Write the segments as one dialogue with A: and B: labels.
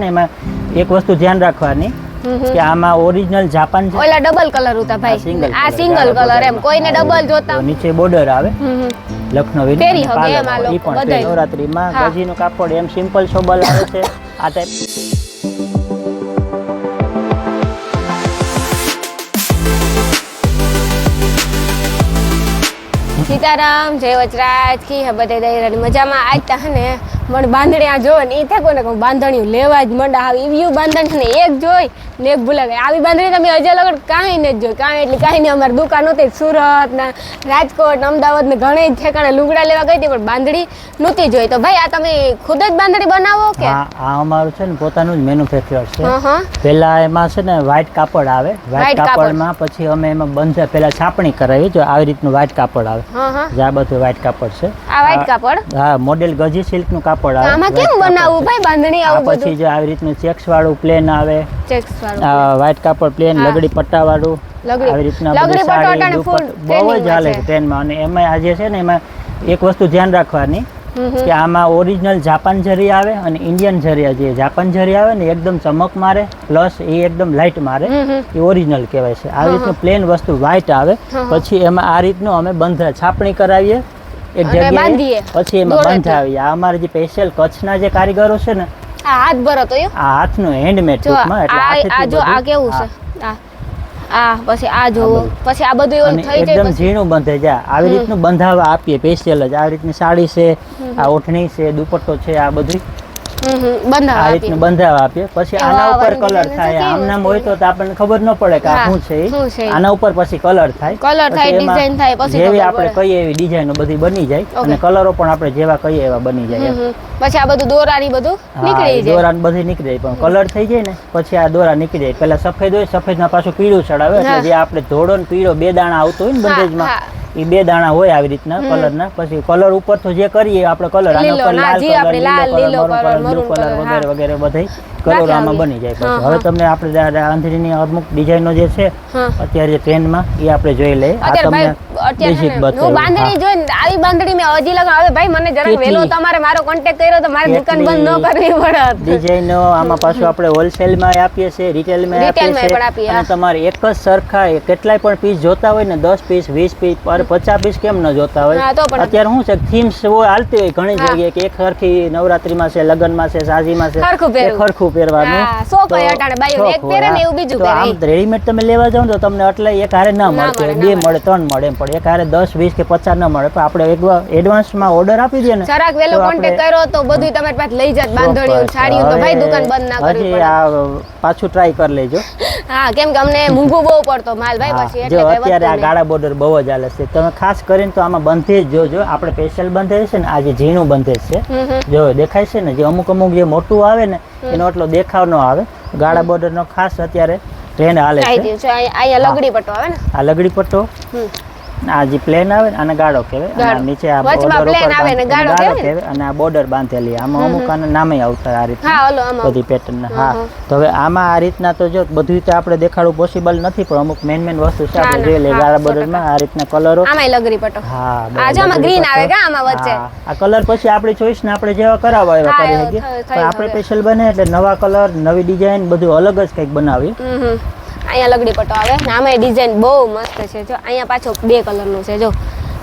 A: ને એમાં એક વસ્તુ ધ્યાન રાખવાની કે આમાં ઓરિજિનલ જાપાન છે.
B: ઓલા ડબલ કલર હતા ભાઈ. આ સિંગલ કલર એમ. કોઈને ડબલ જોતા.
A: નીચે બોર્ડર આવે. લખનવી
B: ફેરી હવે એમ આ લોકો નવરાત્રી
A: નવરાત્રીમાં. ગજીનું કાપડ એમ સિમ્પલ સોબલ આવે છે. આ ટાઈપ
B: સીતારામ જય વચરાજ કી હે બધે દઈ મજામાં? આજ તહને મને બાંધણી આ જોવે ને એ થાય કોને કહું બાંધણીયું લેવા જ મંડા. આવી એવી બાંધણ છે ને એક જોઈ ને એક ભૂલા ગઈ આવી બાંધણી તમે હજાર લગડ કાંઈ નથી જોઈ. કાંઈ એટલે કાંઈ નહીં અમારી દુકાન હતી સુરત ને રાજકોટ અમદાવાદ ને ઘણી જ ઠેકાણે લુગડા લેવા ગઈ હતી પણ બાંધણી નહોતી જોઈ. તો ભાઈ આ તમે ખુદ જ બાંધણી બનાવો કે?
A: આ અમારું છે ને પોતાનું જ મેન્યુફેક્ચર છે. પેલા એમાં છે ને વ્હાઈટ કાપડ આવે. વ્હાઈટ કાપડમાં પછી અમે એમાં બંધ પેલા છાપણી કરાવી જો આવી રીતનું વ્હાઈટ કાપડ આવે. આ બધું વ્હાઈટ કાપડ છે.
B: આ વ્હાઈટ કાપડ.
A: હા મોડેલ ગજી સિલ્કનું કાપડ આવે.
B: આમાં કેમ બનાવવું ભાઈ? બાંધણી આવું બધું?
A: પછી જો આવી રીતનું ચેક્સ વાળું પ્લેન આવે.
B: ચેક્સ વાળું
A: વ્હાઈટ કાપડ પ્લેન લગડી પટ્ટા વાળું. આવી રીતના
B: લગડી પટ્ટો full
A: દુપટ્ટો બહુ જ હાલે ટ્રેનમાં અને એમાં આજે છે ને એમાં એક વસ્તુ ધ્યાન રાખવાની. કે આમાં ઓરિજિનલ જાપાન જરી આવે અને ઇન્ડિયન જરી જે જાપાન જરી આવે ને એકદમ ચમક મારે પ્લસ એ એકદમ લાઇટ મારે. એ ઓરિજિનલ કહેવાય છે. આવી રીતનું પ્લેન વસ્તુ વ્હાઇટ આવે. પછી એમાં આ રીતનું અમે બંધ છાપણી કરાવીએ. એક જગ્યાએ પછી એમાં બંધાવીએ અમારે જે સ્પેશિયલ કચ્છના જે કારીગરો છે ને
B: આ હાથ ભરો તો
A: આ હાથનો હેન્ડમેડ ટૂંકમાં એટલે
B: આ આ જો આ કેવું છે? આ આ પછી આ જો પછી આ બધું એવું થઈ જાય
A: એકદમ ઝીણું બંધે જા. આવી રીતનું બંધાવા આપીએ સ્પેશિયલ જ. આવી રીતની સાડી છે આ ઓઠણી છે દુપટ્ટો છે આ બધું આ રીતનું બંધાવા આપીએ. પછી આના ઉપર કલર થાય. આમ નામ હોય તો આપણને ખબર ન પડે કે આ શું છે. આના ઉપર પછી કલર થાય.
B: કલર થાય, ડિઝાઇન થાય, પછી
A: જેવી આપણે કહીએ એવી ડિઝાઇનો બધી બની જાય. અને કલરો પણ આપણે જેવા કહીએ એવા બની જાય.
B: પછી આ બધું દોરાની બધું નીકળી જાય.
A: દોરા બધી નીકળી જાય. પણ કલર થઈ જાય ને પછી આ દોરા નીકળી જાય. પેલા સફેદ હોય સફેદ ના પાછું પીળું ચડાવે. એટલે જે આપણે ધોળો ને પીળો બે દાણા આવતો હોય ને બંધેજમાં એ બે દાણા હોય આવી રીતના કલર ના. પછી કલર ઉપર તો જે કરીએ આપણે કલર આના ઉપર લાલ કલર
B: લીલો
A: કલર મરૂન
B: maroon
A: કલર વગેરે વગેરે બધે
B: આવીએ.
A: બની જાય પછી. હવે તમને આપણે આંધળીની અમુક ડિઝાઇનો જે છે અત્યારે ટ્રેન્ડમાં એ આપણે જોઈ લઈએ. આ તમને
B: અત્યારે છે
A: basic
B: ને, હું બાંધણી જોઈને આવી બાંધણી મેં હજી લગા હવે ભાઈ મને જરાક
A: કેટલી?
B: તમારે મારો કોન્ટેક્ટ કર્યો તો મારી દુકાન બંધ ન કરવી પડત
A: ડિઝાઇનો આમાં પાછું આપણે હોલસેલમાં આપીએ છીએ રિટેલમાં
B: માં આપીએ,
A: છીએ. અને તમારે એક જ સરખા કેટલાય પણ પીસ જોતા હોય ને દસ પીસ વીસ પીસ પર પીસ કેમ ન જોતા હોય? અત્યારે શું છે થીમ્સ હાલતી હોય ઘણી જગ્યાએ કે એક સરખી નવરાત્રીમાં છે લગ્નમાં છે સાજીમાં છે. ખરખું પહેરવાનું.
B: હા, શોખ અટાણે બાઈઓને. એક પહેરે ને એવું બીજું પહેરે.
A: આમ રેડીમેડ તમે લેવા જાઓ તો તમને એટલે એક હારે ના મળે બે મળે ત્રણ મળે એમ પણ એક હારે દસ વીસ કે પચાસ ના મળે. પણ આપણે એકવાર એડવાન્સમાં ઓર્ડર આપી દઈએ ને
B: જરાક
A: વેલો
B: કોન્ટેક્ટ કર્યો તો બધું તમારી પાસે લઈ જાત બાંધણીઓ. સાડીઓ તો ભાઈ દુકાન બંધ ના કરવી પડે
A: આ પાછું ટ્રાય કરી લેજો.
B: હા કેમ કે અમને મૂંગું બહુ પડતો માલ ભાઈ પછી એટલે
A: અત્યારે આ ગાળા બોર્ડર બહુ જ હાલે છે. તમે ખાસ કરીને તો આમાં બંધેજ જોજો. આપણે સ્પેશિયલ બંધેજ છે ને આ જે ઝીણું બંધેજ છે. જો દેખાય છે ને જે અમુક અમુક જે મોટું આવે ને એનો એટલો દેખાવ ન આવે. ગાળા બોર્ડર નો ખાસ અત્યારે ટ્રેન્ડ હાલે છે.
B: અહીંયા લગડી પટ્ટો આવે ને.
A: આ લગડી પટ્ટો. આ જે પ્લેન આવે ને આને ગાળો કહેવાય. અને નીચે આ
B: બોર્ડર
A: ઉપર
B: આવે ને ગાળો કહેવાય
A: અને આ બોર્ડર બાંધેલી. આમાં અમુક આના નામે આવતા આ રીતે બધી પેટર્ન હા તો હવે આમાં આ રીતના તો જો બધું તો આપણે દેખાડવું પોસિબલ નથી પણ અમુક મેન મેન વસ્તુ છે આપણે જોઈ લઈએ ગાળા બોર્ડરમાં આ રીતના કલરો
B: આમાં લગરી પટો
A: હા
B: આ આમાં ગ્રીન આવે કે આમાં વચ્ચે?
A: આ કલર પછી આપણી ચોઈસ ને આપણે જેવા કરાવવા એવા કરી શકીએ. પણ આપણે સ્પેશિયલ બને એટલે નવા કલર નવી ડિઝાઇન બધું અલગ જ કંઈક
B: હમ. અહીંયા લગડી પટ્ટો આવે ને આમાં ડિઝાઇન બહુ મસ્ત છે. જો અહીંયા પાછો બે કલરનું છે જો.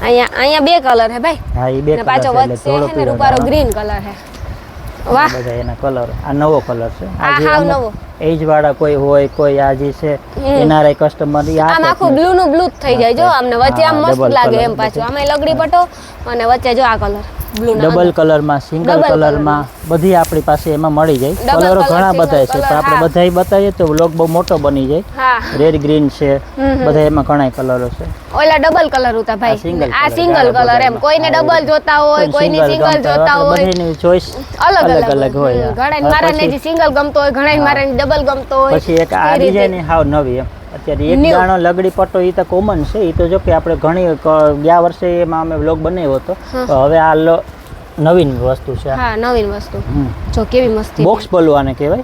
B: અહીંયા અહીંયા બે કલર હે ભાઈ.
A: હા એ બે
B: ને પાછો વચ્ચે છે ને રૂપારો ગ્રીન કલર હે. વાહ.
A: બધા એના કલર આ નવો કલર છે.
B: આ હાવ નવો.
A: એજ વાળા કોઈ હોય કોઈ આ જે છે. એનઆરઆઈ કસ્ટમર
B: આમ આખું બ્લુ નું બ્લુ થઈ જાય જો. અમને વચ્ચે આમ મસ્ત લાગે એમ પાછું. આમાં લગડી પટ્ટો અને વચ્ચે જો આ કલર
A: ડબલ કલરમાં સિંગલ કલરમાં બધી આપણી પાસે એમાં મળી જાય. કલરો ઘણા બધા છે
B: તો
A: પણ આપણે બધા બતાવીએ તો વ્લોગ બહુ મોટો બની જાય. રેડ ગ્રીન છે. બધા એમાં ઘણા કલરો છે.
B: ઓલા ડબલ કલર હતા ભાઈ. આ સિંગલ કલર એમ. કોઈને ડબલ જોતા હોય કોઈને સિંગલ જોતા હોય.
A: બધાયની ચોઈસ
B: અલગ અલગ.
A: હોય
B: ઘણા મારાને જે સિંગલ ગમતો હોય ઘણા મારે ડબલ ગમતો હોય
A: પછી એક આ ડિઝાઇન હાવ નવી એમ. અત્યારે એક. દાણો લગડી પટ્ટો એ તો કોમન છે. એ તો જો કે આપણે ઘણી ગયા વર્ષે એમાં અમે વ્લોગ બનાવ્યો હતો. તો હવે આ નવીન વસ્તુ છે
B: હા નવીન વસ્તુ. જો કેવી મસ્તી.
A: બોક્સ બોલવાને કહેવાય.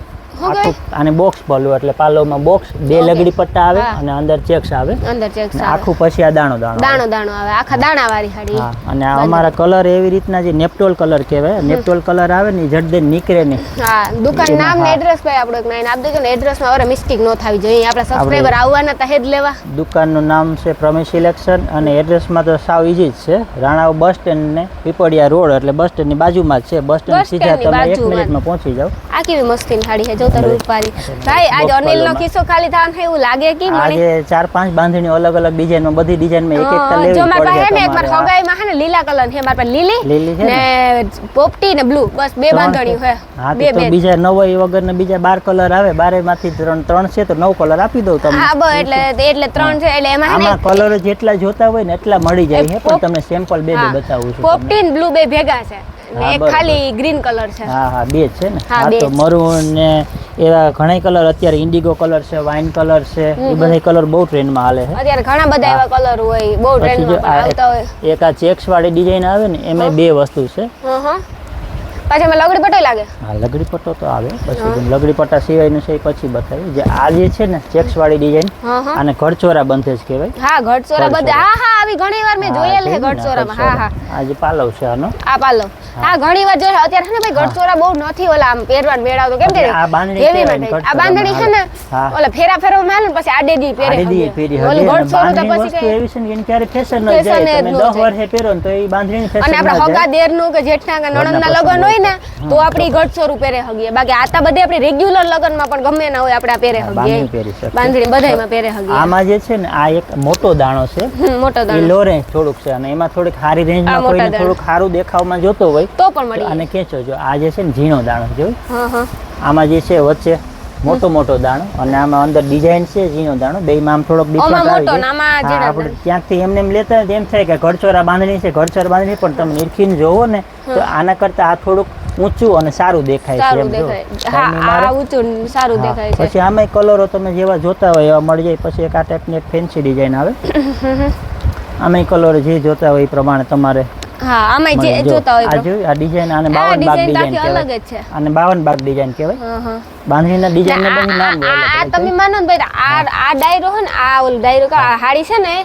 A: આને બોક્સ પાલું એટલે પાલોમાં બોક્સ બે લગડી પટ્ટા આવે અને અંદર ચેક્સ આવે.
B: અંદર ચેક્સ
A: આખું પછી આ દાણો દાણો
B: દાણો દાણો આવે. આખા દાણા વાળી સાડી
A: અને અમારા કલર એવી રીતના જે નેપટોલ કલર કહેવાય. નેપટોલ કલર આવે ને જડદે નીકળે નહીં.
B: હા દુકાન નામ ને એડ્રેસ ભાઈ આપણો એક નાઈન આપી દેજો ને એડ્રેસમાં હવે મિસ્ટેક ન થાવી જોઈએ. આપણા સબસ્ક્રાઇબર આવવાના તહેજ લેવા.
A: દુકાનનું નામ છે પ્રમેશ ઇલેક્શન અને એડ્રેસમાં તો સાવ ઈઝી જ છે. રાણાવ બસ સ્ટેન્ડ ને પીપળિયા રોડ એટલે બસ સ્ટેન્ડની બાજુમાં જ છે. બસ સ્ટેન્ડ સીધા તમે એક. મિનિટમાં પહોંચી જાઓ.
B: આ કેવી મસ્તી સાડી છે? જો તારું રૂપારી ભાઈ આજ અનિલ
A: નો
B: કિસ્સો ખાલી થાન એવું લાગે કે મને?
A: આજે ચાર પાંચ બાંધણી અલગ અલગ ડિઝાઇનમાં બધી ડિઝાઇનમાં એક એક
B: કલર
A: લેવી
B: જો મારા પાસે ને એક વાર
A: હગાઈ
B: માં હે ને લીલા કલર છે મારા પાસે લીલી
A: ને?
B: પોપટી ને બ્લુ બસ બે બાંધણી
A: હા
B: બે બે.
A: બીજા વગર ને બીજા બાર કલર આવે બારે માંથી ત્રણ ત્રણ છે તો નવ કલર આપી દઉં તમને.
B: હા બસ એટલે એટલે ત્રણ છે એટલે એમાં
A: કલર જેટલા જોતા હોય ને એટલા મળી જાય છે પણ તમને સેમ્પલ બે બે બતાવું છું
B: પોપટી ને બ્લુ બે ભેગા છે. ને
A: હા,
B: એક ખાલી ગ્રીન કલર છે.
A: હા હા બે છે ને?
B: હા,
A: તો મરૂન ને એવા ઘણા કલર અત્યારે ઇન્ડિગો કલર છે વાઇન કલર છે એ બધા કલર બહુ ટ્રેન્ડમાં હાલે છે.
B: અત્યારે ઘણા બધા એવા કલર હોય બહુ ટ્રેન્ડમાં આવતા હોય.
A: એક આ ચેક્સ વાળી ડિઝાઇન આવે ને એમાં બે વસ્તુ છે.
B: હં હં. પાછી એમાં લગડી પટો લાગે?
A: હા લગડી પટ્ટો તો આવે. પછી લગડી પટ્ટા સિવાયનું છે એ પછી બતાવી. જે આ જે છે ને ચેક્સ વાળી ડિઝાઇન
B: અને ઘડચોરા
A: આને બંધે જ કહેવાય.
B: હા ઘડચોરા બધા. હા હા આવી ઘણી વાર મેં જોયેલ છે
A: જોયું
B: હા હા.
A: આ જે પાલવ છે આનો.
B: આ પાલવ. હા. ઘણી વાર જોયું અત્યારે ને ભાઈ ઘટસોરા બહુ નથી ઓલા આમ પહેરવાનું મેળાવતો. કેમ કે
A: આ બાંધણી ને.
B: આ બાંધણી છે ને ઓલા ફેરા ફેરો માલ ને પછી આડે દી પહેરે
A: આડી
B: હગે.
A: પેરી
B: ઓલું
A: હગે
B: તો પછી કઈ-
A: એવી છે ને એની ક્યારે ફેશન ન જાય. તમે
B: ન
A: દસ
B: જાય.
A: વર્ષે પહેરો ને તો એ બાંધણી ફેશન
B: અને આપણા હગા દેરનું કે જેઠના કે નણંદના
A: ઘરના
B: લગન હોય ને તો આપણી ઘટસોરું પહેરે હગીએ. બાકી આતા બધે આપણે રેગ્યુલર લગનમાં પણ ગમે ના હોય આપણે આ પહેરે હગીએ.
A: બાંધણી
B: બધાયમાં પહેરે હગીએ.
A: આમાં જે છે ને આ એક મોટો દાણો છે.
B: મોટો દાણો.
A: લો રેન્જ થોડુંક છે અને એમાં થોડીક સારી રેન્જમાં કોઈને. થોડુંક સારું દેખાવમાં જોતો હોય
B: તો પણ મળી
A: અને કેચો જો આ જે છે ને ઝીણો દાણો જો
B: હા હા.
A: આમાં જે છે વચ્ચે મોટો મોટો દાણો અને આમાં અંદર ડિઝાઇન છે ઝીણો દાણો. બે આમ થોડોક
B: આમાં
A: ડિફરન્ટ આવી જાય
B: આમાં
A: આપણે ત્યાંથી એમને એમ લેતા એમ થાય કે ઘરચોરા બાંધણી છે ઘરચોરા બાંધણી પણ તમે નિરખીને જોવો ને તો આના કરતા આ થોડુંક ઊંચું અને સારું દેખાય છે એમ જો.
B: દેખાય. હા આ ઊંચું સારું દેખાય છે.
A: પછી આમાંય કલરો તમે જેવા જોતા હોય એવા મળી જાય. પછી એક આ ટાઈપની એક ફેન્સી ડિઝાઇન આવે. આમાંય કલર જે જોતા હોય એ પ્રમાણે તમારે
B: હા આમાં જે જોતા હોય
A: આ જોયું આ ડિઝાઇન આને
B: આ
A: બાવન બાગ
B: ડિઝાઇન અલગ જ છે.
A: અને બાવન બાગ ડિઝાઇન કહેવાય.
B: હા હા.
A: બાંધણીના ડિઝાઇન ને બધું નામ
B: આ તમે માનો ને ભાઈ આ આ ડાયરો હે ને આ ઓલ ડાયરો કા હાડી છે ને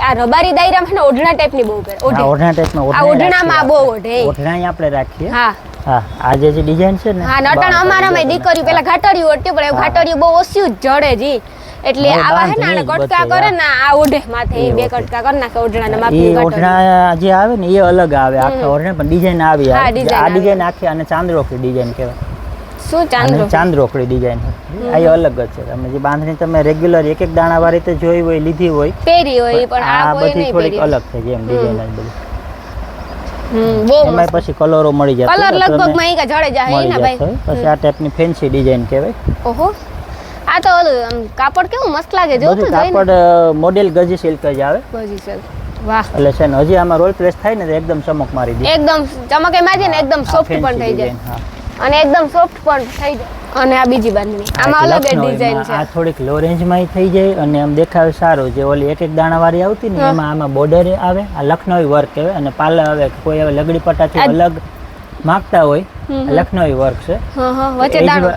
B: આ રબારી દાયરામાં છે ને ઓઢણા ટાઈપની બહુ પહેરે
A: હા,
B: ઓઢે.
A: ઓઢણા ટાઈપમાં
B: આ ઓઢણામાં બહુ ઓઢે.
A: ઓઢણાઈ આપણે રાખીએ.
B: હા.
A: હા આ જે ડિઝાઇન છે ને
B: હા નટણ અમારામાં દીકરી પેલા ઘાટડી ઓઢતી પણ
A: એ
B: ઘાટડી બહુ ઓછું જ જડે જી. એટલે આવા હે
A: નાના
B: કટકા કરે ને આ ઓઢે માથે બે કટકા કરી નાખે ઓઢણાના
A: એ
B: માપની ઘાટડિયું.
A: ઓઢણા જે આવે ને એ અલગ આવે આખા ઓઢણા પણ ડિઝાઇન આવી આ ડિઝાઇન આખી આને ચાંદરોકડી ડિઝાઇન કહેવાય.
B: શું ચાંદરો
A: ચાંદરોકડી ડિઝાઇન આ અલગ જ છે. તમે જે બાંધણી તમે રેગ્યુલર એક એક દાણા વાળી રીતે જોઈ હોય લીધી હોય
B: પહેરી હોય પણ આ
A: બધી
B: નહીં
A: થોડીક અલગ છે જેમ ડિઝાઇન જ બધી. એમાં પછી કલરો મળી જાય.
B: કલર લગભગમાં એક જડે જાય ને ભાઈ?
A: પછી આ ટાઈપની ફેન્સી ડિઝાઇન કહેવાય.
B: ઓહો. આ તો ઓલું કાપડ કેવું મસ્ત લાગે જો તો
A: કાપડ મોડેલ ગજી સિલ્ક જ આવે.
B: ગજી સિલ્ક વાહ.
A: એટલે છે ને હજી આમાં રોલ પ્રેસ થાય ને તો એકદમ ચમક મારી દે.
B: એકદમ ચમકે મારી ને એકદમ સોફ્ટ પણ થઈ જાય. અને એકદમ સોફ્ટ પણ થઈ જાય. અને આ બીજી બાંધણી આમાં અલગ ડિઝાઇન છે.
A: આ થોડીક લો રેન્જમાં થઈ જાય અને આમ દેખાવે સારું જે ઓલી એક એક દાણા વાળી આવતી ને એમાં આમાં બોર્ડર આવે. આ લખનવી વર્ક કહેવાય અને પાર્લર આવે કોઈ હવે લગડી પટ્ટાથી અલગ માંગતા હોય લખનવી વર્ક છે.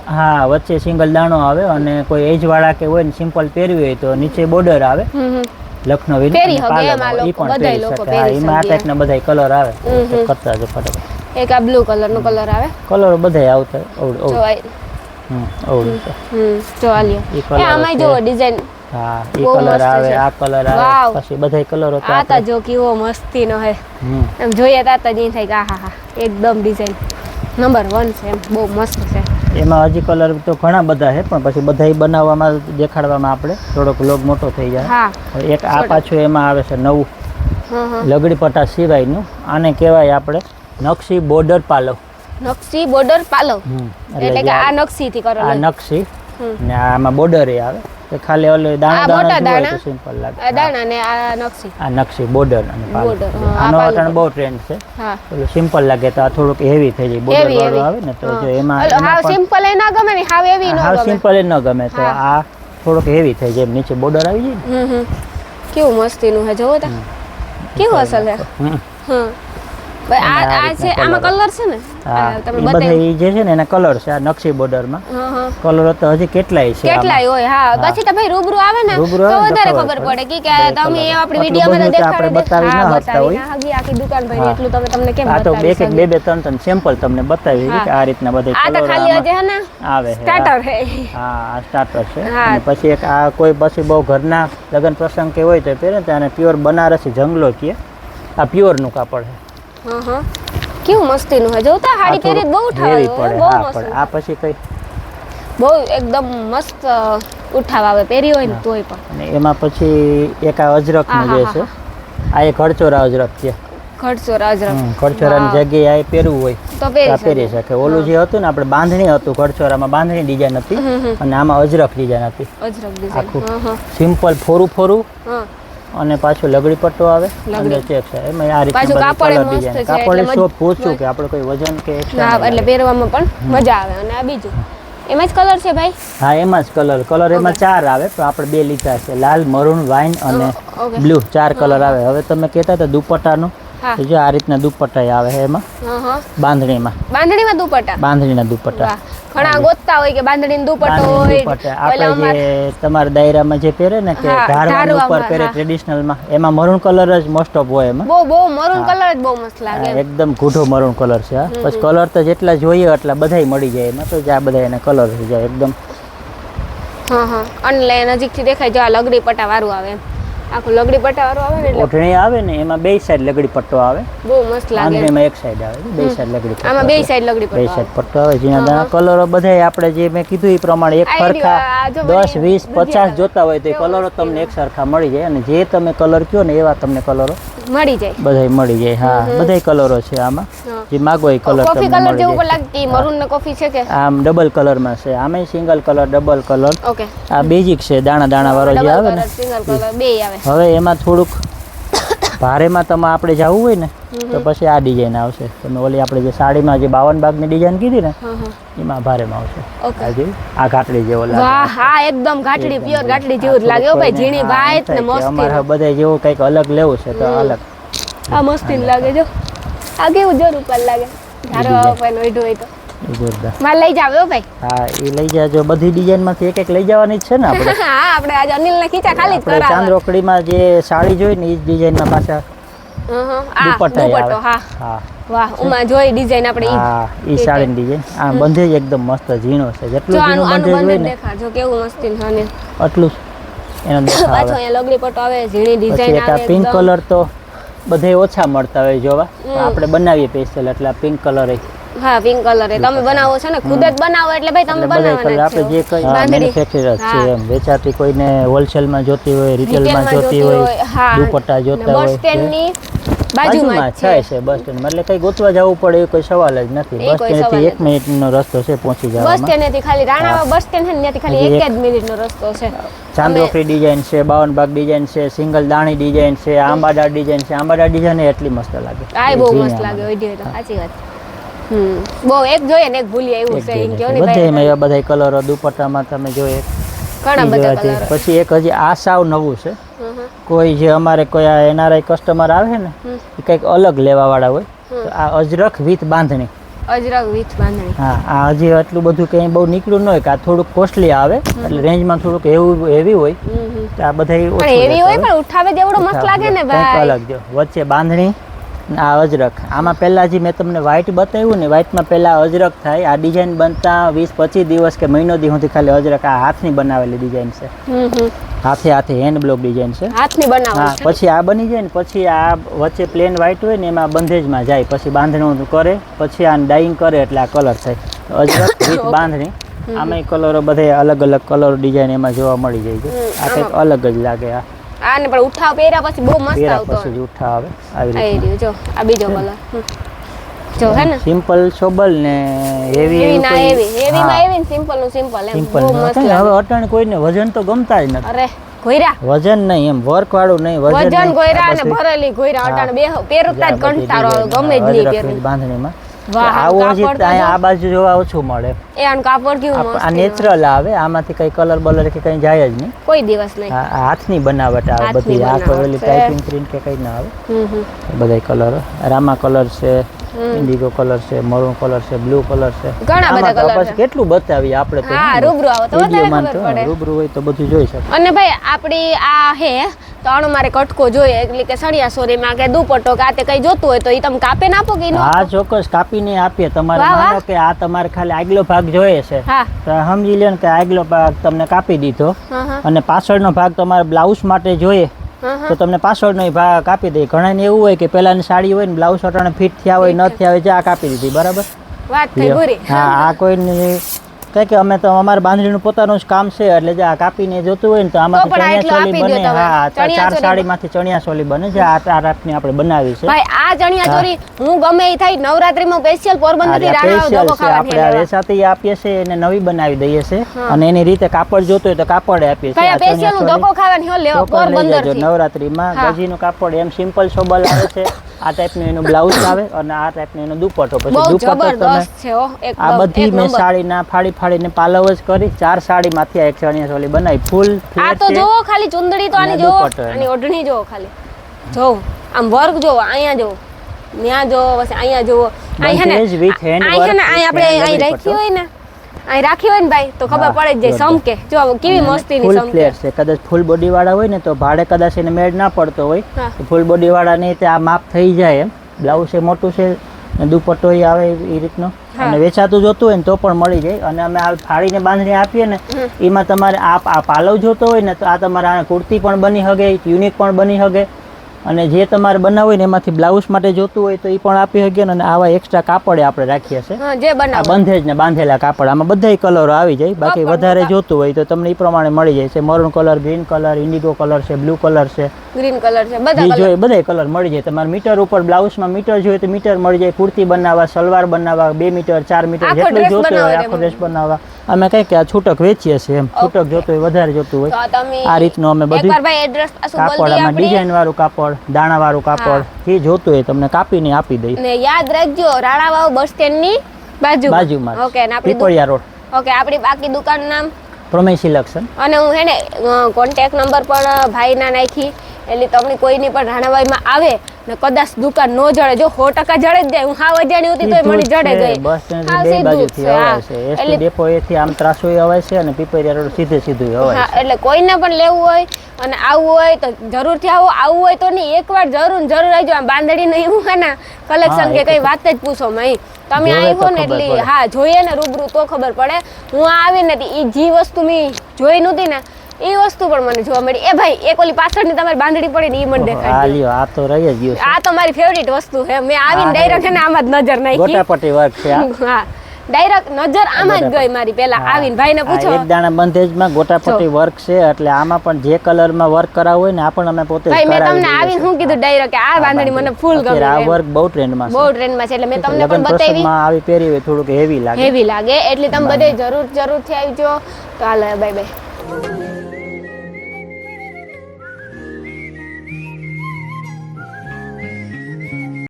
B: હા વચ્ચે
A: સિંગલ દાણો આવે અને કોઈ એજ વાળા કે હોય ને સિમ્પલ પહેરવી હોય તો નીચે બોર્ડર આવે.
B: લખનવી હમ.
A: પણ
B: પહેરી શકે. એમ આ
A: ટાઈપના બધા કલર આવે. કરતા જો ફટાફટ.
B: એક આ બ્લુ કલર નો કલર આવે.
A: કલર બધાય આવતા અવડું.
B: આ-
A: હમ, અવડું છે.
B: હમ જો આ એ
A: colour
B: જો ડિઝાઇન
A: હા એ કલર આવે આ કલર આવે પછી બધા કલરો તો
B: આ જો કેવો મસ્તી નો હે. એમ જોઈએ તાતા જ થાય કે આહા હા એકદમ ડિઝાઇન નંબર 1 છે એમ બહુ મસ્ત છે.
A: એમાં હજી કલર તો ઘણા બધા છે પણ પછી બધા બનાવવામાં દેખાડવામાં આપણે. થોડોક લોગ મોટો થઈ જાય.
B: હા.
A: એક આ પાછું એમાં આવે છે નવું. લગડી પટા સિવાયનું. આને કહેવાય આપણે નકશી બોર્ડર પાલવ.
B: નકશી બોર્ડર પાલવ. એટલે કે
A: આ
B: આ નકશી થી
A: આ
B: કરેલો
A: નકશી
B: હમ.
A: ને આમાં બોર્ડર એ આવે. તો ખાલી ઓલે દાણા દાણા
B: દાણા.
A: તો સિમ્પલ લાગે.
B: દાણા ને આ નકશી?
A: આ નકશી બોર્ડર અને
B: હા, આ
A: આનો
B: પાલવ.
A: બહુ ટ્રેન્ડ છે.
B: હા.
A: પેલું સિમ્પલ લાગે તો આ થોડુંક હેવી થઈ જાય. બોર્ડર વાળો આવે ને તો જો એમાં હા
B: સિમ્પલ એ ના ગમે ને હાવ એવી ન ગમે.
A: હા સિમ્પલ એ ન ગમે તો આ થોડુંક હેવી થઈ જાય. નીચે બોર્ડર આવી જાય ને.
B: કેવું મસ્તીનું હે જોવો તા. કેવું અસલ છે
A: હમ.
B: હમ ભાઈ આ
A: અને આ
B: આ
A: રીતના
B: છે આમાં કલર છે ને?
A: હા.
B: આ
A: એ
B: તમે બતાવી
A: જે છે ને એના કલર છે આ નકશી બોર્ડરમાં
B: હા હા.
A: કલર તો હજી કેટલાય છે
B: કેટલાય હોય હા. પછી તો ભાઈ રૂબરૂ આવે ને તો
A: આવે ને તો
B: વધારે
A: ખબર
B: ખબર પડે કે કે તમે આપણી
A: આટલું
B: તો
A: બધું આપણે બતાવી
B: હા
A: ન હોય.
B: ના આખી દુકાન ભાઈ એટલું તમે તમને કેમ
A: આ તો એક બે બે ત્રણ ત્રણ સેમ્પલ તમને બતાવી કે આ રીતના બધા
B: આ તો ખાલી
A: આમાં
B: હે ને
A: આવે
B: સ્ટાર્ટર હે.
A: હા. સ્ટાર્ટર છે. અને પછી એક આ કોઈ પછી બહુ ઘરના લગ્ન પ્રસંગ કે હોય તો પહેરે ત્યાં પ્યોર બનારસી જંગલો કે આ પ્યોરનું કાપડ છે.
B: હા કેવું મસ્તીનું હે જોતા હાડી પહેરી બહુ
A: થોડુંક heavy
B: ઠાવ બહુ મસ્ત.
A: આ પછી કઈ
B: બહુ એકદમ મસ્ત ઉઠાવ આવે. પહેરી હોય ને તોય પણ.
A: અને એમાં પછી એક આ અજરકનું જે છે આ એક હળચોરા અજરક છે.
B: ખડચોરા
A: અજરક ખડચોરાની જગ્યાએ આ પહેરવું હોય.
B: તો પહેરી શકે.
A: ઓલું જે હતું ને આપણે બાંધણી હતું ખડચોરામાં બાંધણી ડિઝાઇન હતી. અને આમાં અજરક ડિઝાઇન હતી.
B: અજરક ડિઝાઇન.
A: આખું. સિમ્પલ ફોરું ફોરું અને પાછું લગડી પટ્ટો આવે. અંદર ચેક છે એમાં આ
B: પાછું
A: રીતના
B: કાપડ મસ્ત છે,
A: કાપડ સો પૂછું કે આપણે કોઈ વજન કે એક્સ્ટ્રા
B: એટલે પહેરવામાં પણ મજા આવે અને આ બીજું. એમાં જ કલર છે ભાઈ?
A: હા એમાં જ કલર. કલર એમાં ચાર આવે તો આપણે બે લીધા છે. લાલ મરૂન વાઇન અને બ્લુ. ચાર કલર આવે. હવે તમે કહેતા હતા દુપટ્ટાનું. જો આ રીતના દુપટ્ટા આવે છે એમાં. બાંધણીમાં.
B: બાંધણીમાં દુપટ્ટા?
A: બાંધણીના દુપટ્ટા.
B: ઘણા ગોતતા હોય કે બાંધણીનો દુપટ્ટો હોય.
A: આપણે જે તમારા દાયરામાં જે પહેરે ને કે
B: હા,
A: ઉપર પહેરે ટ્રેડિશનલમાં એમાં મરૂન કલર જ મોસ્ટ ઓફ હોય એમાં.
B: બહુ બહુ મરૂન કલર જ બહુ મસ્ત લાગે
A: એકદમ ગૂઢો મરૂન કલર છે હા. પછી કલર તો જેટલા જોઈએ એટલા બધાય મળી જાય એમાં. તો જ આ બધા એના કલર થઈ જાય એકદમ.
B: હા હા. અને નજીકથી દેખાય જો આ લગડી પટા વાળું આવે એમ. આખું લગડી પટ્ટાવાળું આવે ને એટલે
A: ઓઢણી આવે ને એમાં બે સાઈડ લગડી પટ્ટો આવે.
B: બહુ મસ્ત લાગે.
A: બાંધણીમાં એક સાઈડ આવે બે સાઈડ લગડી પટ્ટો
B: આમાં બે સાઈડ લગડી પટ્ટો આવે.
A: સાઈડ પટ્ટો આવે જેના દાણા કલરો બધાય આપણે જે મેં કીધું એ પ્રમાણે એક સરખા દસ વીસ પચાસ. જોતા હોય તો એ કલરો તમને એક સરખા મળી જાય અને જે તમે કલર કયો ને એવા તમને કલરો
B: મળી જાય.
A: બધાય મળી જાય હા બધાય કલરો છે આમાં. જે માગો એ કલર
B: કોફી
A: તમને
B: કલર જેવું પણ
A: જાય
B: લાગે મરૂન ને કોફી છે કે?
A: આમ ડબલ કલરમાં છે આમે single colour double colour
B: okay
A: આ બેઝિક છે દાણા દાણા વાળો જે આવે ને.
B: સિંગલ કલર બે આવે.
A: હવે એમાં થોડુંક ભારેમાં તમે આપણે જવું હોય ને તો પછી આ ડિઝાઇન આવશે. તમે ઓલી આપણે જે સાડીમાં જે બાવન બાગની ડિઝાઇન કીધી ને એમાં ભારેમાં આવશે.
B: ઓકે.
A: આ ઘાટડી જેવો લાગે.
B: વાહ હા એકદમ ઘાટડી પ્યોર ઘાટડી જેવું જ લાગે હો ભાઈ ઝીણી ભાઈ ને મસ્ત.
A: અમારે બધા જેવું કંઈક અલગ લેવું છે તો અલગ.
B: આ મસ્તી લાગે જો. આ કેવું જોર ઉપર લાગે? ધારો આપણે ઓઢો હોય તો.
A: જોરદાર.
B: મારે લઈ જાવ ભાઈ.
A: હા એ લઈ જાજો. બધી ડિઝાઇનમાંથી એક એક લઈ જવાની છે ને આપણે.
B: હા આપણે આજે અનિલને ખીચા ખાલી જ
A: આપણે
B: કરાવવા
A: ચાંદરોકડીમાં જે સાડી જોઈ ને એ જ ડિઝાઇનમાં પાછા. દુપટ્ટા
B: દુપટ્ટો હા.
A: હા.
B: વાહ ઉમાં જોઈ ડિઝાઇન આપણે ઈ.
A: હા એ સાડીની ડિઝાઇન આ બંધે એકદમ મસ્ત ઝીણો છે. જેટલું ઝીણો
B: બંધે
A: ને
B: દેખાડજો કેવું મસ્તી છે
A: એટલું એનો દેખાવ
B: પાછો
A: આવે.
B: અહીંયા લગડી પટ્ટો આવે ઝીણી ડિઝાઇન આવે
A: પિંક કલર તો બધે ઓછા મળતા હોય જોવા. આપણે બનાવીએ પેસ્ટલ એટલે પિંક કલર એ.
B: હા પિંક કલર એ. તમે બનાવો છો ને ખુદ જ બનાવો એટલે ભાઈ તમે બનાવવાના
A: આપણે
B: જે
A: કઈ
B: બાંધણી.
A: મેન્યુફેક્ચર છે એમ વેચાતી કોઈને હોલસેલમાં જોતી હોય રિટેલમાં જોતી હોય દુપટ્ટા જોતા હોય બસ
B: સ્ટેન્ડની બાજુમાં છે.
A: છે બસ સ્ટેન્ડ એટલે કઈ ગોતવા જવું પડે એ કોઈ સવાલ જ નથી. બસ
B: કોઈ
A: સ્ટેન્ડથી
B: સવાલ
A: એક મિનિટનો રસ્તો છે પહોંચી
B: બસ સ્ટેન્ડથી ખાલી રાણાવા બસ સ્ટેન્ડ છે ને ત્યાંથી ખાલી 1 જ મિનિટ નો રસ્તો છે.
A: ચાંદોખરી ડિઝાઇન છે બાવન બાગ ડિઝાઇન છે સિંગલ દાણી ડિઝાઇન છે આંબાડા ડિઝાઇન છે. આંબાડા ડિઝાઇન એટલી મસ્ત લાગે.
B: આ બહુ મસ્ત લાગે તો સાચી વાત. બહુ એક જોઈએ ને એક ભૂલીએ એવું છે એમ કહો ને
A: બધે એમાં. બધા કલરો દુપટ્ટામાં તમે જોઈએ.
B: ઘણા બધા કલર.
A: પછી એક હજી આ સાવ નવું છે. કોઈ જે અમારે કોઈ આ એનઆરઆઈ કસ્ટમર આવે ને એ કંઈક અલગ લેવા વાળા હોય તો આ અજરખ વિથ બાંધણી.
B: અજરખ વીથ બાંધણી.
A: હા આ હજી આટલું બધું કંઈ બહુ નીકળ્યું ન હોય કે આ થોડુંક કોસ્ટલી આવે એટલે રેન્જમાં થોડુંક એવું હેવી હોય. તો આ બધા
B: એવી હોય પણ ઉઠાવે દેવડો મસ્ત લાગે ને ભાઈ.
A: અલગ જો. વચ્ચે બાંધણી આ અજરખ. આમાં પહેલા જે મેં તમને વ્હાઇટ બતાવ્યું ને વ્હાઇટમાં પહેલા અજરખ થાય. આ ડિઝાઇન બનતા વીસ પચીસ દિવસ કે મહિનો દી સુધી ખાલી અજરખ આ હાથની બનાવેલી ડિઝાઇન છે. હાથે હાથે હેન્ડ બ્લોક ડિઝાઇન છે.
B: હાથની બનાવો
A: હા પછી આ બની જાય ને પછી આ વચ્ચે પ્લેન વ્હાઇટ હોય ને એમાં બંધેજમાં જાય. પછી બાંધણું કરે પછી આ ડાઈંગ કરે એટલે આ કલર થાય. અજરખ વિથ બાંધણી આમાં કલરો બધે અલગ અલગ કલર ડિઝાઇન એમાં જોવા મળી જાય છે. આ કંઈક અલગ જ લાગે આ.
B: આ ને પણ ઉઠાવ પહેર્યા પછી બહુ મસ્ત આવતો
A: પછી ઉઠા આવે. આવી રીતે.
B: જો આ બીજો કલર. જો હે ને?
A: સિમ્પલ સોબલ ને હેવી
B: હેવી ના હેવી. હેવી માં હેવી ને સિમ્પલનું સિમ્પલ એમ બહુ મસ્ત
A: હવે અટણ કોઈને વજન તો ગમતા જ નથી.
B: અરે ઘોયરા.
A: વજન નહીં એમ વર્ક વાળું નહીં વજન
B: વજન
A: અને
B: ઘોયરા ભરેલી ઘોયરા. અટાણ બે પહેરતા જ કંટાળો ગમે જ નહીં પહેરવી
A: બાંધણીમાં. આવું
B: જો.
A: આ બાજુ જોવા ઓછું મળે?
B: એ આનું કાપડ કેવું
A: આ- આ નેચરલ આવે આમાંથી કઈ કલર બલર કે કઈ જાય જ નહીં.
B: કોઈ દિવસ નહીં.
A: આ આ હાથની બનાવટ આવે બધી આ. ટાઈપિંગ પ્રિન્ટ કે કઈ ના આવે. બધા કલર રામા કલર છે ઇન્ડિગો કલર છે મરૂન કલર છે બ્લુ કલર છે.
B: ઘણા બધા કલર
A: છે. કેટલું બતાવીએ આપણે તો.
B: હા, રૂબરૂ આવો તો વધારે ખબર પડે.
A: રૂબરૂ હોય તો બધું જોઈ શકાય
B: અને ભાઈ આપણી આ હે તો આનો મારે કટકો જોઈએ. એટલે કે સળિયા સોરીમાં કે દુપટ્ટો કે આ તે કઈ જોતું હોય તો એ તમે કાપે ના આપો કે નો
A: હા ચોક્કસ કાપીને આપીએ. તમારે. માનો કે આ તમારે ખાલી આગલો ભાગ જોઈએ છે. તો સમજી લ્યો કે આગલો ભાગ તમને કાપી દીધો. અને પાછળનો ભાગ તમારે બ્લાઉઝ માટે જોઈએ. તો તમને પાછળનો ભાગ કાપી દે ઘણાને એવું હોય કે પેલાની સાડી હોય ને બ્લાઉઝ અટાણે ફિટ થયા હોય ન થયા હોય જે આ કાપી દીધી. બરાબર?
B: વાત થઈ પૂરી.
A: હા. આ કોઈને કઈ કે અમે તો અમારે બાંધણીનું પોતાનું જ કામ છે એટલે જે આ કાપીને જોતું હોય ને તો
B: આમાં
A: ચણિયા ચોલી બને. હા ચાર સાડીમાંથી ચણિયા ચોલી બને છે આ આ રાતની આપણે બનાવી છે.
B: ભાઈ આ ચણિયા ચોરી હું ગમે એ થાય નવરાત્રીમાં સ્પેશિયલ પોરબંદરથી રાણા ધોકો
A: છે આપણે આ
B: ખાવાની
A: આપીએ છીએ એને નવી બનાવી દઈએ છીએ. અને એની રીતે કાપડ જોતું હોય તો કાપડ આપીએ ચણિયા
B: સ્પેશિયલ ધોકો ખાવાની હો લેવો પોરબંદર
A: નવરાત્રીમાં. ગજીનું કાપડ એમ સિમ્પલ સોબલ આવે છે. આ ટાઈપનો એનો બ્લાઉઝ આવે અને આ ટાઈપનો એનો દુપટ્ટો. પછી દુપટ્ટો તમે આ બધી મેં
B: નંબર.
A: સાડીના ફાડી ફાડીને પાલવ જ કરી ચાર સાડીમાંથી આ એક ચણિયા ચોલી બનાવી. ફૂલ
B: આ તો જોવો ખાલી ચુંદડી તો આની જોવો આની ઓઢણી જોવો ખાલી. જોવો આમ વર્ક જોવો અહીંયા જોવો ત્યાં જોવો પછી અહીંયા જોવો અહીંયા ને
A: Bandage with hand
B: અહીં છે ને
A: work
B: અહીં
A: with
B: આપણે અહીં રાખી હોય ને. અહીં રાખી હોય ને ભાઈ તો ખબર પડે જ જાય સમકે. જો કેવી મસ્તીની
A: ફૂલ
B: સમકે.
A: ફ્લેટ છે. કદાચ ફૂલ બોડી વાળા હોય ને તો ભાડે કદાચ એને મેળ ના પડતો હોય તો ફૂલ બોડી વાળા ને તે આ માપ થઈ જાય એમ. બ્લાઉઝ એ મોટું છે ને દુપટ્ટો એ આવે એ રીતનો. અને વેચાતું જોતું હોય ને તો પણ મળી જાય. અને અમે આ ફાળીને બાંધણી આપીએ ને એમાં તમારે આ આ પાલવ જોતો હોય ને તો આ તમારે આ કુર્તી પણ બની શકે યુનિક પણ બની શકે અને જે તમારે બનાવવું હોય ને એમાંથી બ્લાઉઝ માટે જોતું હોય તો એ પણ આપી શકીએ ને અને આવા એક્સ્ટ્રા કાપડે આપણે રાખીએ છીએ. બંધેજ ને બાંધેલા કાપડ. આમાં બધાય કલરો આવી જાય. બાકી વધારે જોતું હોય તો તમને એ પ્રમાણે મળી જાય છે. Maroon colour green colour indigo colour છે બ્લુ કલર છે.
B: ગ્રીન કલર છે બધા
A: જોઈએ બધાય કલર મળી જાય. તમારે મીટર ઉપર બ્લાઉઝમાં મીટર જોઈએ તો મીટર મળી જાય. કુર્તી બનાવવા સલવાર બનાવવા બે મીટર ચાર મીટર જેટલું જોતું હોય આખો. ડ્રેસ બનાવવા. અમે કઈ કે આ છૂટક વેચીએ છીએ એમ. છૂટક જોતું હોય વધારે જોતું હોય.
B: આ
A: રીતનું અમે બધું કાપડ
B: અમે
A: ડિઝાઇન વાળું કાપડ દાણા વાળું કાપડ જે જોતું હોય તમને કાપીને આપી દઈએ
B: ને યાદ રાખજો રાણાવાવ બસ સ્ટેન્ડની બાજુ
A: બાજુમાં
B: ઓકે આપણી
A: પીપળિયા રોડ.
B: ઓકે આપણી બાકી દુકાન નામ?
A: પ્રમેય લક્ષણ
B: અને હું હેને કોન્ટેક્ટ નંબર પણ ભાઈના નાખી એટલે તમને કોઈની પણ રાણાવાઈમાં આવે ને કદાચ દુકાન નો જડે જો સો ટકા જડે જ જાય હું હાવ અજાણી હતી તોય મને જડે ગઈ.
A: બસ સ્ટેન્ડ બે બાજુથી
B: છે,
A: છે. એસટી ડેપો એથી આમ ત્રાસોય આવે છે અને પીપરિયા રોડ સીધે સીધું આવે
B: હા એટલે કોઈને પણ લેવું હોય અને આવવું હોય તો જરૂરથી આવો આવવું હોય તો નહીં. એકવાર જરૂર જરૂર આવજો. આમ બાંધડી નહીં હું હે ને કલેક્શન કે કઈ વાત જ પૂછો મહી તમે આવ્યો ને એટલે હા જોઈએ ને રૂબરૂ તો ખબર પડે. હું આ આવી ને એ જે વસ્તુ મેં જોઈ નહોતી ને એ વસ્તુ પણ મને જોવા મળી. એ ભાઈ એક ઓલી પાછળની તમારી બાંધડી પડી ને એ મને દેખાય
A: લ્યો આ તો રહી જ ગયું
B: આ તો મારી ફેવરિટ વસ્તુ છે. મેં આવીને ડાયરેક્ટ ને આમાં જ નજર નાખી.
A: ગોટાપટી વર્ક છે
B: હા. ડાયરેક્ટ નજર આમાં જ ગઈ મારી પેલા આવીને ભાઈને પૂછો
A: એક દાણા બંધેજમાં ગોટાપટ્ટી વર્ક છે એટલે આમાં પણ જે કલરમાં વર્ક કરાવ હોય ને આ પણ અમે પોતે
B: ભાઈ મેં તમને આવીને. શું કીધું ડાયરેક્ટ આ બાંધણી મને ફૂલ ગમે
A: આ વર્ક બહુ ટ્રેન્ડમાં
B: બહુ
A: છે
B: ટ્રેન્ડમાં છે એટલે મેં તમને પણ બતાવી.
A: આવી પહેરી હોય થોડુંક હેવી લાગે.
B: હેવી લાગે એટલે તમે બધે જરૂર જરૂરથી આવજો. તો હાલ બાય બાય